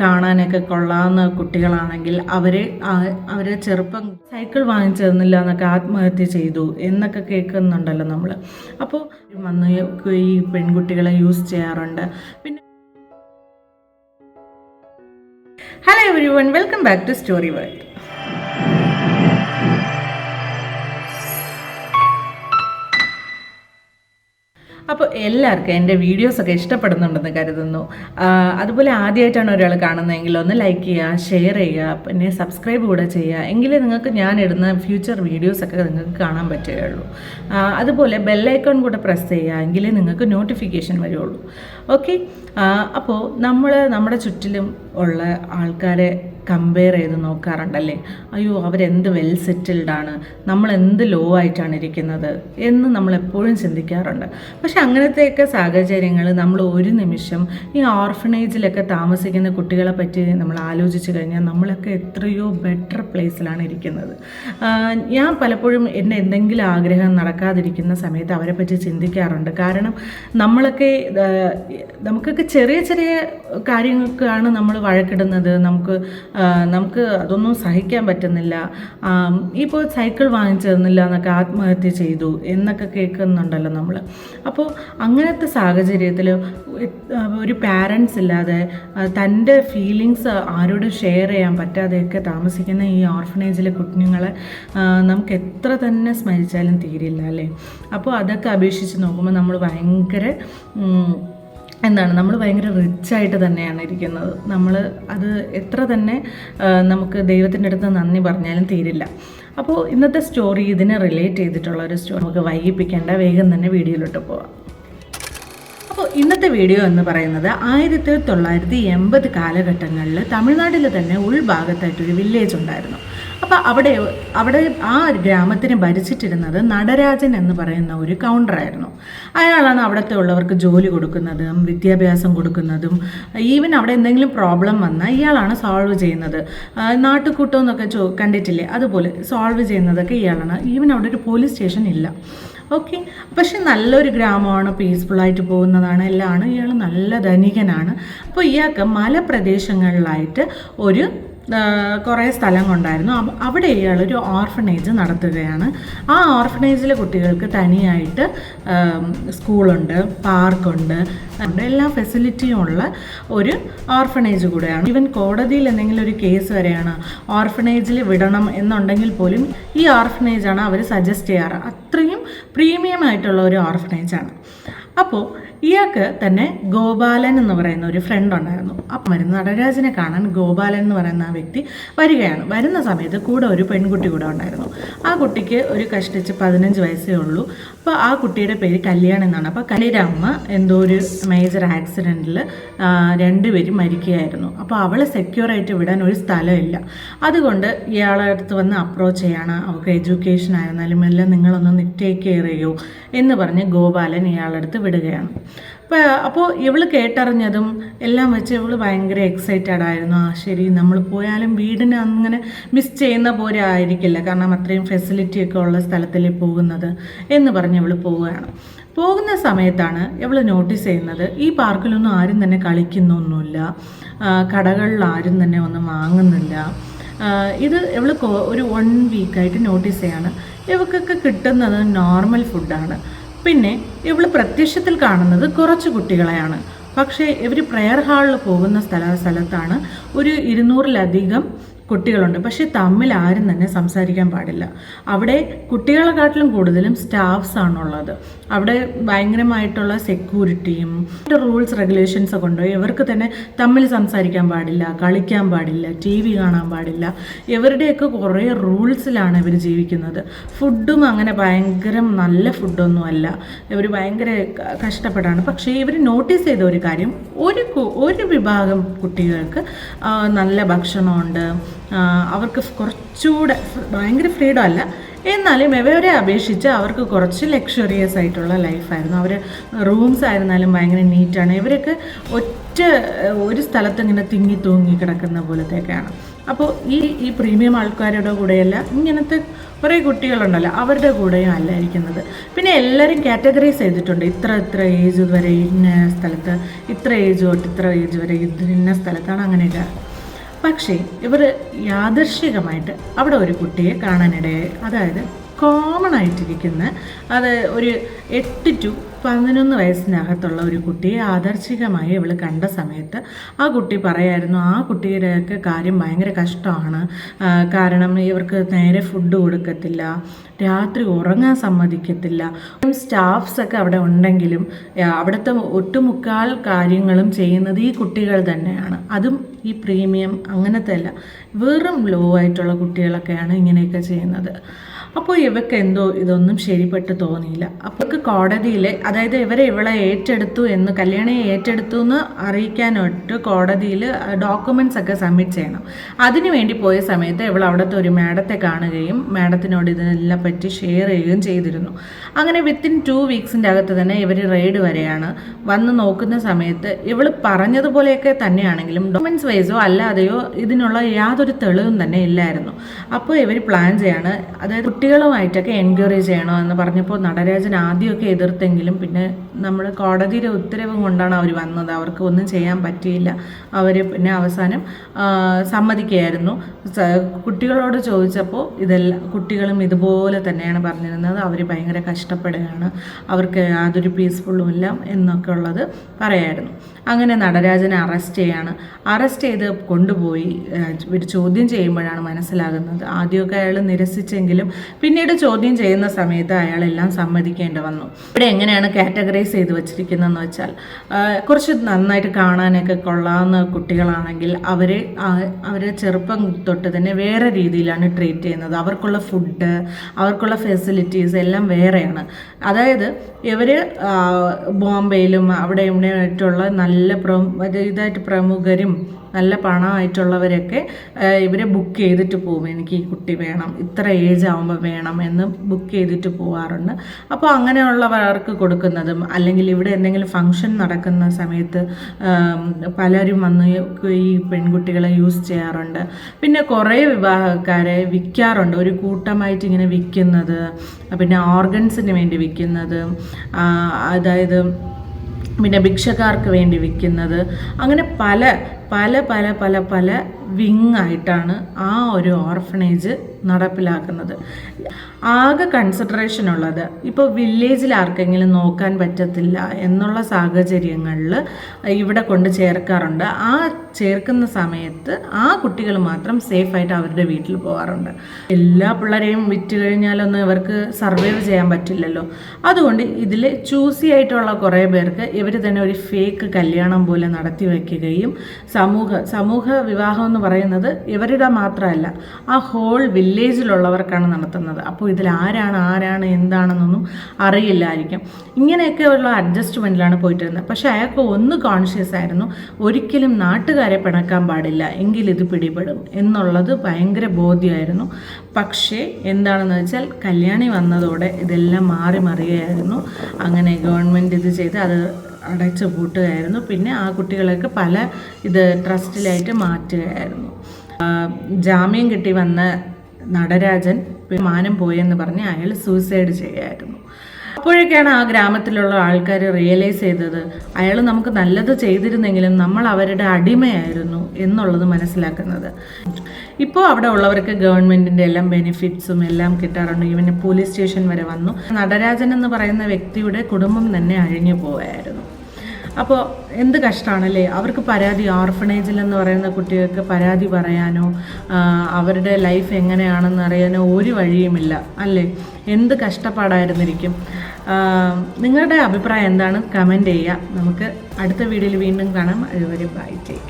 കാണാനൊക്കെ കൊള്ളാവുന്ന കുട്ടികളാണെങ്കിൽ അവർ അവരെ ചെറുപ്പം സൈക്കിൾ വാങ്ങിച്ചു തന്നില്ല എന്നൊക്കെ ആത്മഹത്യ ചെയ്തു എന്നൊക്കെ കേൾക്കുന്നുണ്ടല്ലോ നമ്മൾ അപ്പോൾ വന്ന് ഈ പെൺകുട്ടികളെ യൂസ് ചെയ്യാറുണ്ട്. പിന്നെ hello everyone welcome back to story world അപ്പോൾ എല്ലാവർക്കും എന്റെ വീഡിയോസൊക്കെ ഇഷ്ടപ്പെടുന്നുണ്ടെന്ന് കരുതുന്നു. അതുപോലെ ആദ്യമായിട്ടാണ് ഒരാൾ കാണുന്നതെങ്കിൽ ഒന്ന് ലൈക്ക് ചെയ്യുക ഷെയർ ചെയ്യുക പിന്നെ സബ്സ്ക്രൈബ് കൂടെ ചെയ്യുക. എങ്കിലേ നിങ്ങൾക്ക് ഞാൻ ഇടുന്ന ഫ്യൂച്ചർ വീഡിയോസൊക്കെ നിങ്ങൾക്ക് കാണാൻ പറ്റുകയുള്ളൂ. അതുപോലെ ബെല്ലൈക്കൺ കൂടെ പ്രസ് ചെയ്യുക എങ്കിലേ നിങ്ങൾക്ക് നോട്ടിഫിക്കേഷൻ വരുള്ളൂ. ഓക്കെ അപ്പോൾ നമ്മൾ നമ്മുടെ ചുറ്റിലും ഉള്ള ആൾക്കാരെ കമ്പയർ ചെയ്ത് നോക്കാറുണ്ടല്ലേ? അയ്യോ അവരെന്ത് വെൽ സെറ്റിൽഡാണ് നമ്മൾ എന്ത് ലോ ആയിട്ടാണ് ഇരിക്കുന്നത്? എന്ന് നമ്മൾ എപ്പോഴും ചിന്തിക്കാറുണ്ട്. പക്ഷെ അങ്ങനത്തെയൊക്കെ സാഹചര്യങ്ങൾ നമ്മൾ ഒരു നിമിഷം ഈ ഓർഫനേജിലൊക്കെ താമസിക്കുന്ന കുട്ടികളെ പറ്റി നമ്മൾ ആലോചിച്ച് കഴിഞ്ഞാൽ നമ്മളൊക്കെ എത്രയോ ബെറ്റർ പ്ലേസിലാണ് ഇരിക്കുന്നത്. ഞാൻ പലപ്പോഴും എന്റെ എന്തെങ്കിലും ആഗ്രഹം നടക്കാതിരിക്കുന്ന സമയത്ത് അവരെ പറ്റി ചിന്തിക്കാറുണ്ട്. കാരണം നമ്മളൊക്കെ നമുക്കൊക്കെ ചെറിയ ചെറിയ കാര്യങ്ങൾക്കാണ് നമ്മൾ വഴക്കിടുന്നത് നമുക്ക് നമുക്ക് അതൊന്നും സഹിക്കാൻ പറ്റുന്നില്ല. ഇപ്പോൾ സൈക്കിൾ വാങ്ങിച്ചു തന്നില്ല എന്നൊക്കെ ആത്മഹത്യ ചെയ്തു എന്നൊക്കെ കേൾക്കുന്നുണ്ടല്ലോ നമ്മൾ അപ്പോൾ അങ്ങനത്തെ സാഹചര്യത്തിൽ ഒരു പാരൻസ് ഇല്ലാതെ തന്റെ ഫീലിങ്സ് ആരോടും ഷെയർ ചെയ്യാൻ പറ്റാതെയൊക്കെ താമസിക്കുന്ന ഈ ഓർഫനേജിലെ കുഞ്ഞുങ്ങളെ നമുക്ക് എത്ര തന്നെ സ്മരിച്ചാലും തീരില്ല അല്ലേ? അപ്പോൾ അതൊക്കെ അപേക്ഷിച്ച് നോക്കുമ്പോൾ നമ്മൾ ഭയങ്കര എന്താണ്? നമ്മൾ ഭയങ്കര റിച്ചായിട്ട് തന്നെയാണ് ഇരിക്കുന്നത്. നമ്മൾ അത് എത്ര തന്നെ നമുക്ക് ദൈവത്തിന്റെ അടുത്ത് നന്ദി പറഞ്ഞാലും തീരില്ല. അപ്പോൾ ഇന്നത്തെ സ്റ്റോറി ഇതിനെ റിലേറ്റ് ചെയ്തിട്ടുള്ള ഒരു സ്റ്റോറി നമുക്ക് വൈകിപ്പിക്കേണ്ട. വേഗം തന്നെ വീഡിയോയിലോട്ട് പോവാം. അപ്പോൾ ഇന്നത്തെ വീഡിയോ എന്ന് പറയുന്നത് ആയിരത്തി തൊള്ളായിരത്തി എൺപത് കാലഘട്ടങ്ങളിൽ തമിഴ്നാട്ടിൽ തന്നെ ഉൾഭാഗത്തായിട്ടൊരു വില്ലേജ് ഉണ്ടായിരുന്നു. അപ്പോൾ അവിടെ അവിടെ ആ ഗ്രാമത്തിന് ഭരിച്ചിട്ടിരുന്നത് നടരാജൻ എന്ന് പറയുന്ന ഒരു കൗണ്ടറായിരുന്നു അയാളാണ് അവിടുത്തെ ഉള്ളവർക്ക് ജോലി കൊടുക്കുന്നതും വിദ്യാഭ്യാസം കൊടുക്കുന്നതും ഈവൻ അവിടെ എന്തെങ്കിലും പ്രോബ്ലം വന്നാൽ ഇയാളാണ് സോൾവ് ചെയ്യുന്നത്. നാട്ടുകൂട്ടം എന്നൊക്കെ ചോ കണ്ടിട്ടില്ലേ? അതുപോലെ സോൾവ് ചെയ്യുന്നതൊക്കെ ഇയാളാണ്. ഈവൻ അവിടെ ഒരു പോലീസ് സ്റ്റേഷൻ ഇല്ല. ഓക്കെ. പക്ഷെ നല്ലൊരു ഗ്രാമമാണ് പീസ്ഫുള്ളായിട്ട് പോകുന്നതാണ്. എല്ലാമാണ് ഇയാൾ നല്ല ധനികനാണ്. അപ്പോൾ ഇയാൾക്ക് മലപ്രദേശങ്ങളിലായിട്ട് ഒരു കുറേ സ്ഥലം കൊണ്ടായിരുന്നു. അവിടെ ഇയാൾ ഒരു ഓർഫനേജ് നടത്തുകയാണ്. ആ ഓർഫനേജിലെ കുട്ടികൾക്ക് തനിയായിട്ട് സ്കൂളുണ്ട് പാർക്കുണ്ട്. എല്ലാ ഫെസിലിറ്റിയും ഉള്ള ഒരു ഓർഫനേജ് കൂടെയാണ്. ഈവൻ കോടതിയിൽ എന്തെങ്കിലും ഒരു കേസ് വരെയാണ് ഓർഫനേജിൽ വിടണം എന്നുണ്ടെങ്കിൽ പോലും ഈ ഓർഫനേജാണ് അവർ സജസ്റ്റ് ചെയ്യാറ്. അത്രയും പ്രീമിയം ആയിട്ടുള്ള ഒരു ഓർഫനേജാണ് അപ്പോൾ ഇയാൾക്ക് തന്നെ ഗോപാലൻ എന്ന് പറയുന്ന ഒരു ഫ്രണ്ട് ഉണ്ടായിരുന്നു. അപ്പം വരുന്ന നടരാജനെ കാണാൻ ഗോപാലൻ എന്ന് പറയുന്ന ആ വ്യക്തി വരികയാണ്. വരുന്ന സമയത്ത് കൂടെ ഒരു പെൺകുട്ടി കൂടെ ഉണ്ടായിരുന്നു. ആ കുട്ടിക്ക് ഒരു കഷ്ടിച്ച് പതിനഞ്ച് വയസ്സേ ഉള്ളൂ. അപ്പോൾ ആ കുട്ടിയുടെ പേര് കല്യാൺ എന്നാണ്. അപ്പോൾ കല്ലിയുടെ അമ്മ എന്തോ ഒരു മേജർ ആക്സിഡന്റിൽ രണ്ടുപേരും മരിക്കുകയായിരുന്നു. അപ്പോൾ അവളെ സെക്യൂർ ആയിട്ട് വിടാൻ ഒരു സ്ഥലമില്ല. അതുകൊണ്ട് ഇയാളെ അടുത്ത് വന്ന് അപ്രോച്ച് ചെയ്യാണ്. അവൾക്ക് എഡ്യൂക്കേഷൻ ആയിരുന്നാലും എല്ലാം നിങ്ങളൊന്ന് ടേക്ക് കെയർ ചെയ്യൂ എന്ന് പറഞ്ഞ് ഗോപാലൻ ഇയാളടുത്ത് വിടുകയാണ്. അപ്പോൾ ഇവൾ കേട്ടറിഞ്ഞതും എല്ലാം വെച്ച് ഇവൾ ഭയങ്കര എക്സൈറ്റഡ് ആയിരുന്നു. ആ ശരി നമ്മൾ പോയാലും വീടിന് അങ്ങനെ മിസ് ചെയ്യുന്ന പോലെ ആയിരിക്കില്ല. കാരണം അത്രയും ഫെസിലിറ്റി ഒക്കെ ഉള്ള സ്ഥലത്തിലേ പോകുന്നത് എന്ന് പറഞ്ഞ് ഇവൾ പോവുകയാണ്. പോകുന്ന സമയത്താണ് ഇവൾ നോട്ടീസ് ചെയ്യുന്നത് ഈ പാർക്കിലൊന്നും ആരും തന്നെ കളിക്കുന്നൊന്നുമില്ല. കടകളിൽ ആരും തന്നെ ഒന്നും വാങ്ങുന്നില്ല. ഇത് ഇവൾ ഒരു വൺ വീക്കായിട്ട് നോട്ടീസ് ചെയ്യാണ്. ഇവക്കൊക്കെ കിട്ടുന്നത് നോർമൽ ഫുഡാണ് പിന്നെ ഇവൾ പ്രത്യക്ഷത്തിൽ കാണുന്നത് കുറച്ച് കുട്ടികളെയാണ്. പക്ഷേ ഇവർ പ്രെയർ ഹാളിൽ പോകുന്ന സ്ഥല സ്ഥലത്താണ് ഒരു ഇരുന്നൂറിലധികം കുട്ടികളുണ്ട്. പക്ഷേ തമ്മിൽ ആരും തന്നെ സംസാരിക്കാൻ പാടില്ല. അവിടെ കുട്ടികളെക്കാട്ടിലും കൂടുതലും സ്റ്റാഫ്സ് ആണുള്ളത്. അവിടെ ഭയങ്കരമായിട്ടുള്ള സെക്യൂരിറ്റിയും റൂൾസ് റെഗുലേഷൻസ് ഒക്കെ ഉണ്ട്. ഇവർക്ക് തന്നെ തമ്മിൽ സംസാരിക്കാൻ പാടില്ല കളിക്കാൻ പാടില്ല ടി വി കാണാൻ പാടില്ല. ഇവരുടെയൊക്കെ കുറേ റൂൾസിലാണ് ഇവർ ജീവിക്കുന്നത്. ഫുഡും അങ്ങനെ ഭയങ്കര നല്ല ഫുഡൊന്നും അല്ല. ഇവർ ഭയങ്കര കഷ്ടപ്പെടാണ്. പക്ഷേ ഇവർ നോട്ടീസ് ചെയ്ത ഒരു കാര്യം ഒരു ഒരു വിഭാഗം കുട്ടികൾക്ക് നല്ല ഭക്ഷണമുണ്ട്. അവർക്ക് കുറച്ചുകൂടെ ഭയങ്കര ഫ്രീഡം അല്ല. എന്നാലും ഇവരെ അപേക്ഷിച്ച് അവർക്ക് കുറച്ച് ലക്ഷറിയസ് ആയിട്ടുള്ള ലൈഫായിരുന്നു അവർ റൂംസ് ആയിരുന്നാലും ഭയങ്കര നീറ്റാണ് ഇവരൊക്കെ ഒറ്റ ഒരു സ്ഥലത്ത് ഇങ്ങനെ തിങ്ങി തൂങ്ങി കിടക്കുന്ന പോലത്തേക്കാണ് അപ്പോൾ ഈ ഈ പ്രീമിയം ആൾക്കാരുടെ കൂടെയല്ല ഇങ്ങനത്തെ കുറേ കുട്ടികളുണ്ടല്ലോ അവരുടെ കൂടെയും അല്ല ഇരിക്കുന്നത്. പിന്നെ എല്ലാവരും കാറ്റഗറൈസ് ചെയ്തിട്ടുണ്ട്. ഇത്ര ഇത്ര ഏജ് വരെ ഇന്ന സ്ഥലത്ത് ഇത്ര ഏജ് തൊട്ട് ഇത്ര ഏജ് വരെ ഇന്ന സ്ഥലത്താണ് അങ്ങനെയൊക്കെ പക്ഷേ ഇവർ യാദർശികമായിട്ട് അവിടെ ഒരു കുട്ടിയെ കാണാനിടയായി. അതായത് കോമൺ ആയിട്ടിരിക്കുന്ന അത് ഒരു എട്ട് ടു പതിനൊന്ന് വയസ്സിനകത്തുള്ള ഒരു കുട്ടിയെ ആദർശികമായി ഇവൾ കണ്ട സമയത്ത് ആ കുട്ടി പറയായിരുന്നു ആ കുട്ടിയുടെയൊക്കെ കാര്യം ഭയങ്കര കഷ്ടമാണ്. കാരണം ഇവർക്ക് നേരെ ഫുഡ് കൊടുക്കത്തില്ല രാത്രി ഉറങ്ങാൻ സമ്മതിക്കത്തില്ല. സ്റ്റാഫ്സ് ഒക്കെ അവിടെ ഉണ്ടെങ്കിലും അവിടുത്തെ ഒട്ടുമുക്കാൽ കാര്യങ്ങളും ചെയ്യുന്നത് ഈ കുട്ടികൾ തന്നെയാണ്. അതും ഈ പ്രീമിയം അങ്ങനത്തെ അല്ല. വെറും ലോ ആയിട്ടുള്ള കുട്ടികളൊക്കെയാണ് ഇങ്ങനെയൊക്കെ ചെയ്യുന്നത്. അപ്പോൾ ഇവക്ക് എന്തോ ഇതൊന്നും ശരിപ്പെട്ട് തോന്നിയില്ല. അപ്പോൾ കോടതിയിൽ അതായത് ഇവരെ ഇവളെ ഏറ്റെടുത്തു എന്ന് കല്യാണിയെ ഏറ്റെടുത്തു എന്ന് അറിയിക്കാനായിട്ട് കോടതിയിൽ ഡോക്യുമെന്റ്സ് ഒക്കെ സബ്മിറ്റ് ചെയ്യണം. അതിനു വേണ്ടി പോയ സമയത്ത് ഇവൾ അവിടുത്തെ ഒരു മാഡത്തെ കാണുകയും മാഡത്തിനോട് ഇതിനെല്ലാം പറ്റി ഷെയർ ചെയ്യുകയും ചെയ്തിരുന്നു. അങ്ങനെ വിത്തിൻ ടു വീക്സിന്റെ അകത്ത് തന്നെ ഇവർ റെയ്ഡ് വരെയാണ്. വന്ന് നോക്കുന്ന സമയത്ത് ഇവൾ പറഞ്ഞതുപോലെയൊക്കെ തന്നെയാണെങ്കിലും ഡോക്യുമെന്റ്സ് വൈസോ അല്ലാതെയോ ഇതിനുള്ള യാതൊരു തെളിവും തന്നെ ഇല്ലായിരുന്നു. അപ്പോൾ ഇവർ പ്ലാൻ ചെയ്യാണ് അതായത് കുട്ടികളുമായിട്ടൊക്കെ എൻകറേജ് ചെയ്യണോ എന്ന് പറഞ്ഞപ്പോൾ നടരാജൻ ആദ്യമൊക്കെ എതിർത്തെങ്കിലും പിന്നെ നമ്മൾ കോടതിയുടെ ഉത്തരവ് കൊണ്ടാണ് അവർ വന്നത്. അവർക്ക് ഒന്നും ചെയ്യാൻ പറ്റിയില്ല. അവർ പിന്നെ അവസാനം സമ്മതിക്കുകയായിരുന്നു. കുട്ടികളോട് ചോദിച്ചപ്പോൾ ഇതെല്ലാം കുട്ടികളും ഇതുപോലെ തന്നെയാണ് പറഞ്ഞിരുന്നത്. അവർ ഭയങ്കര കഷ്ടപ്പെടുകയാണ്. അവർക്ക് യാതൊരു പീസ്ഫുള്ളും ഇല്ല എന്നൊക്കെ ഉള്ളത് പറയായിരുന്നു. അങ്ങനെ നടരാജനെ അറസ്റ്റ് ചെയ്യാണ്. അറസ്റ്റ് ചെയ്ത് കൊണ്ടുപോയി ഒരു ചോദ്യം ചെയ്യുമ്പോഴാണ് മനസ്സിലാകുന്നത്. ആദ്യമൊക്കെ അയാൾ നിരസിച്ചെങ്കിലും പിന്നീട് ചോദ്യം ചെയ്യുന്ന സമയത്ത് അയാളെല്ലാം സമ്മതിക്കേണ്ടി വന്നു. ഇവിടെ എങ്ങനെയാണ് കാറ്റഗറൈസ് ചെയ്ത് വെച്ചിരിക്കുന്നതെന്ന് വെച്ചാൽ കുറച്ച് നന്നായിട്ട് കാണാനൊക്കെ കൊള്ളാവുന്ന കുട്ടികളാണെങ്കിൽ അവരെ അവരെ ചെറുപ്പം തൊട്ട് തന്നെ വേറെ രീതിയിലാണ് ട്രീറ്റ് ചെയ്യുന്നത്. അവർക്കുള്ള ഫുഡ് അവർക്കുള്ള ഫെസിലിറ്റീസ് എല്ലാം വേറെയാണ്. അതായത് ഇവർ ബോംബെയിലും അവിടെ ഇവിടെ ആയിട്ടുള്ള നല്ല ഇതായിട്ട് പ്രമുഖരും നല്ല പണമായിട്ടുള്ളവരൊക്കെ ഇവരെ ബുക്ക് ചെയ്തിട്ട് പോകും എനിക്ക് ഈ കുട്ടി വേണം ഇത്ര ഏജ് ആകുമ്പോൾ വേണം എന്ന് ബുക്ക് ചെയ്തിട്ട് പോകാറുണ്ട് അപ്പോൾ അങ്ങനെയുള്ളവർക്ക് കൊടുക്കുന്നതും അല്ലെങ്കിൽ ഇവിടെ എന്തെങ്കിലും ഫംഗ്ഷൻ നടക്കുന്ന സമയത്ത് പലരും വന്ന് ഈ പെൺകുട്ടികളെ യൂസ് ചെയ്യാറുണ്ട്. പിന്നെ കുറേ വിവാഹക്കാരെ വിൽക്കാറുണ്ട്. ഒരു കൂട്ടമായിട്ട് ഇങ്ങനെ വിൽക്കുന്നത് പിന്നെ ഓർഗൻസിന് വേണ്ടി വിൽക്കുന്നത് അതായത് പിന്നെ ഭിക്ഷക്കാർക്ക് വേണ്ടി വിൽക്കുന്നത്. അങ്ങനെ പല പല പല പല പല വിങ് ആയിട്ടാണ് ആ ഒരു ഓർഫനേജ് നടപ്പിലാക്കുന്നത്. ആകെ കൺസിഡറേഷൻ ഉള്ളത് ഇപ്പോൾ വില്ലേജിൽ ആർക്കെങ്കിലും നോക്കാൻ പറ്റത്തില്ല എന്നുള്ള സാഹചര്യങ്ങളിൽ ഇവിടെ കൊണ്ട് ചേർക്കാറുണ്ട്. ആ ചേർക്കുന്ന സമയത്ത് ആ കുട്ടികൾ മാത്രം സേഫായിട്ട് അവരുടെ വീട്ടിൽ പോകാറുണ്ട് എല്ലാ പിള്ളേരെയും വിറ്റ് കഴിഞ്ഞാലൊന്നും ഇവർക്ക് സർവൈവ് ചെയ്യാൻ പറ്റില്ലല്ലോ. അതുകൊണ്ട് ഇതിൽ ചൂസി ആയിട്ടുള്ള കുറേ പേർക്ക് ഇവർ തന്നെ ഒരു ഫേക്ക് കല്യാണം പോലെ നടത്തി വയ്ക്കുകയും സമൂഹ സമൂഹ വിവാഹം എന്ന് പറയുന്നത് ഇവരുടെ മാത്രമല്ല ആ ഹോൾ വില്ലേജിലുള്ളവർക്കാണ് നടത്തുന്നത്. അപ്പോൾ ഇതിൽ ആരാണ് ആരാണ് എന്താണെന്നൊന്നും അറിയില്ലായിരിക്കും. ഇങ്ങനെയൊക്കെ ഉള്ള അഡ്ജസ്റ്റ്മെന്റിലാണ് പോയിട്ടിരുന്നത്. പക്ഷേ അയാൾക്ക് ഒന്ന് കോൺഷ്യസ് ആയിരുന്നു ഒരിക്കലും നാട്ടുകാരെ പിണക്കാൻ പാടില്ല എങ്കിൽ ഇത് പിടിപെടും എന്നുള്ളത് ഭയങ്കര ബോധ്യമായിരുന്നു. പക്ഷേ എന്താണെന്ന് വെച്ചാൽ കല്യാണി വന്നതോടെ ഇതെല്ലാം മാറി മറിയായിരുന്നു അങ്ങനെ ഗവൺമെന്റ് ഇത് ചെയ്ത് അത് അടച്ചു പൂട്ടുകയായിരുന്നു പിന്നെ ആ കുട്ടികളെയൊക്കെ പല ഇത് ട്രസ്റ്റിലായിട്ട് മാറ്റുകയായിരുന്നു. ജാമ്യം കിട്ടി വന്ന നടരാജൻ മാനം പോയെന്ന് പറഞ്ഞ് അയാൾ സൂയിസൈഡ് ചെയ്യായിരുന്നു അപ്പോഴൊക്കെയാണ് ആ ഗ്രാമത്തിലുള്ള ആൾക്കാർ റിയലൈസ് ചെയ്തത് അയാൾ നമുക്ക് നല്ലത് ചെയ്തിരുന്നെങ്കിലും നമ്മൾ അവരുടെ അടിമയായിരുന്നു എന്നുള്ളത് മനസ്സിലാക്കുന്നത്. ഇപ്പോൾ അവിടെ ഉള്ളവർക്ക് ഗവൺമെന്റിന്റെ എല്ലാം ബെനിഫിറ്റ്സും എല്ലാം കിട്ടാറുണ്ട്. ഇവന് പോലീസ് സ്റ്റേഷൻ വരെ വന്നു. നടരാജൻ എന്ന് പറയുന്ന വ്യക്തിയുടെ കുടുംബം തന്നെ അഴിഞ്ഞു പോയായിരുന്നു അപ്പോൾ എന്ത് കഷ്ടമാണല്ലേ? അവർക്ക് പരാതി ഓർഫണേജിലെന്ന് പറയുന്ന കുട്ടികൾക്ക് പരാതി പറയാനോ അവരുടെ ലൈഫ് എങ്ങനെയാണെന്ന് അറിയാനോ ഒരു വഴിയുമില്ല അല്ലേ? എന്ത് കഷ്ടപ്പാടായിരുന്നിരിക്കും? നിങ്ങളുടെ അഭിപ്രായം എന്താണ്? കമന്റ് ചെയ്യുക. നമുക്ക് അടുത്ത വീഡിയോയിൽ വീണ്ടും കാണാം. അതുവരെ ബൈ ടേക്ക്